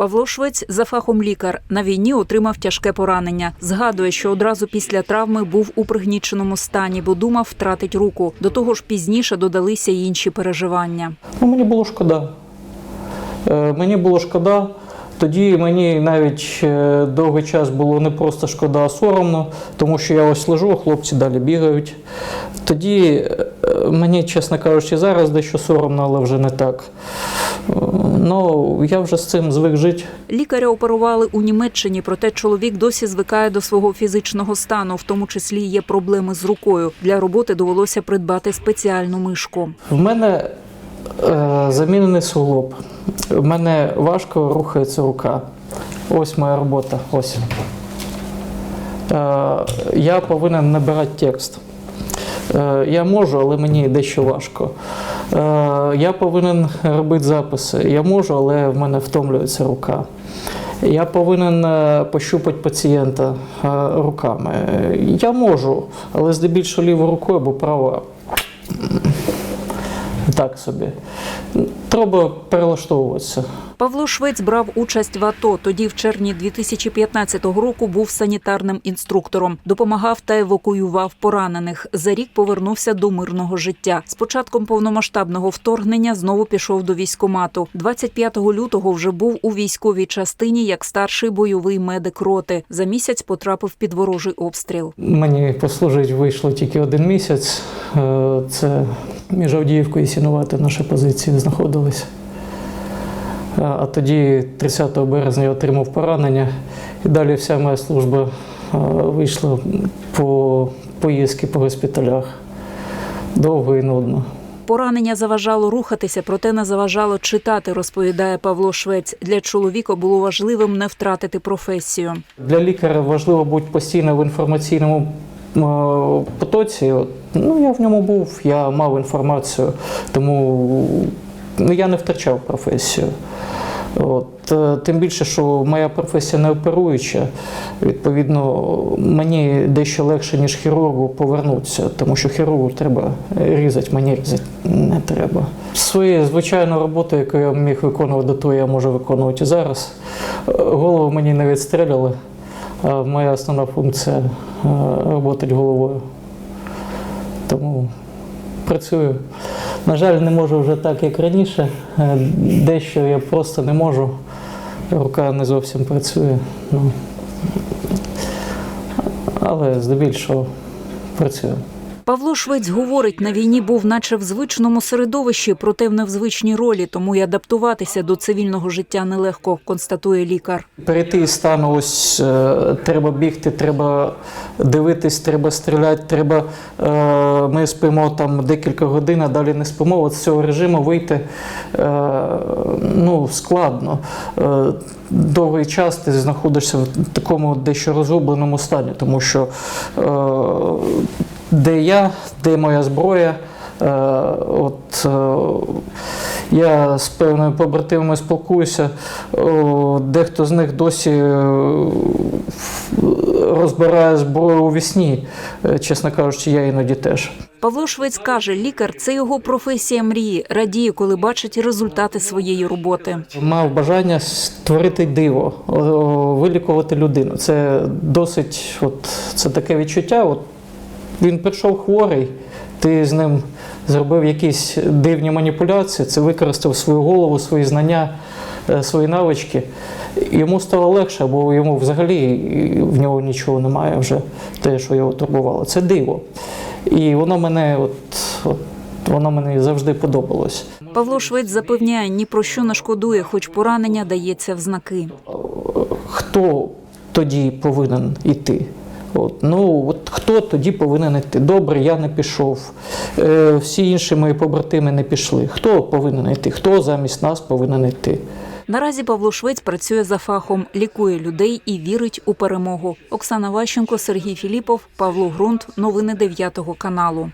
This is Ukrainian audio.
Павло Швець за фахом лікар на війні отримав тяжке поранення. Згадує, що одразу після травми був у пригніченому стані, бо думав втратить руку. До того ж, пізніше додалися й інші переживання. Ну, мені було шкода. Е, Мені було шкода. Тоді мені навіть е, довгий час було не просто шкода, а соромно, тому що я ось лежу, а хлопці далі бігають. Тоді е, мені, чесно кажучи, зараз дещо соромно, але вже не так. Ну, я вже з цим звик жити. Лікаря оперували у Німеччині, проте чоловік досі звикає до свого фізичного стану, в тому числі є проблеми з рукою. Для роботи довелося придбати спеціальну мишку. В мене е, замінений суглоб. В мене важко рухається рука. Ось моя робота. Ось. Е, я повинен набирати текст. Е, я можу, але мені дещо важко. Е, я повинен робити записи. Я можу, але в мене втомлюється рука. Я повинен е, пощупати пацієнта е, руками. Я можу, але здебільшого лівою рукою, бо права так собі. Треба перелаштовуватися. Павло Швець брав участь в АТО. Тоді, в червні 2015 року, був санітарним інструктором, допомагав та евакуював поранених. За рік повернувся до мирного життя. З початком повномасштабного вторгнення знову пішов до військомату. 25 лютого вже був у військовій частині як старший бойовий медик роти. За місяць потрапив під ворожий обстріл. Мені послужить вийшло тільки один місяць. Е, Це між Авдіївкою і Сінувати наші позиції знаходились. А тоді, 30 березня, я отримав поранення, і далі вся моя служба вийшла по поїздки по госпіталях. Довго і нудно. Поранення заважало рухатися, проте не заважало читати, розповідає Павло Швець. Для чоловіка було важливим не втратити професію. Для лікаря важливо бути постійно в інформаційному потоці. От, Ну, я в ньому був, я мав інформацію, тому ну, я не втрачав професію. От, е, тим більше, що моя професія не оперуюча, відповідно, мені дещо легше, ніж хірургу, повернутися, тому що хірургу треба різати, мені різати не треба. Свою звичайну роботу, яку я міг виконувати того, я можу виконувати і зараз. Голову мені не відстріляли, а моя основна функція е, роботи головою. Тому працюю. На жаль, не можу вже так, як раніше. Е, Дещо я просто не можу. Рука не зовсім працює. Ну, але здебільшого працюю. Павло Швець говорить, на війні був наче в звичному середовищі, проте в невзвичній ролі, тому й адаптуватися до цивільного життя нелегко, констатує лікар. Перейти із стану ось е, треба бігти, треба дивитись, треба стріляти, треба. Е, ми спимо там декілька годин, а далі не спимо. От з цього режиму вийти е, ну, складно. Довгий час ти знаходишся в такому дещо розгубленому стані, тому що де я, де моя зброя. Е, От е, я з певними побратимами спілкуюся. Дехто з них досі е, розбирає зброю у вісні. Чесно кажучи, я іноді теж. Павло Швець каже, лікар це його професія мрії. Радіє, коли бачить результати своєї роботи. Мав бажання створити диво, вилікувати людину. Це досить, от це таке відчуття. От він прийшов хворий, ти з ним зробив якісь дивні маніпуляції, це використав свою голову, свої знання, е, свої навички. Йому стало легше, бо йому взагалі в нього нічого немає вже те, що його турбувало. Це диво. І воно мене, от, от, воно мені завжди подобалось. Павло Швець запевняє, ні про що не шкодує, хоч поранення дається в знаки. хто тоді повинен йти? От, ну, от хто тоді повинен йти? Добре, я не пішов. Е, всі інші мої побратими не пішли. Хто повинен йти? Хто замість нас повинен йти? Наразі Павло Швець працює за фахом, лікує людей і вірить у перемогу. Оксана Ващенко, Сергій Філіпов, Павло Грунт. Новини 9 каналу.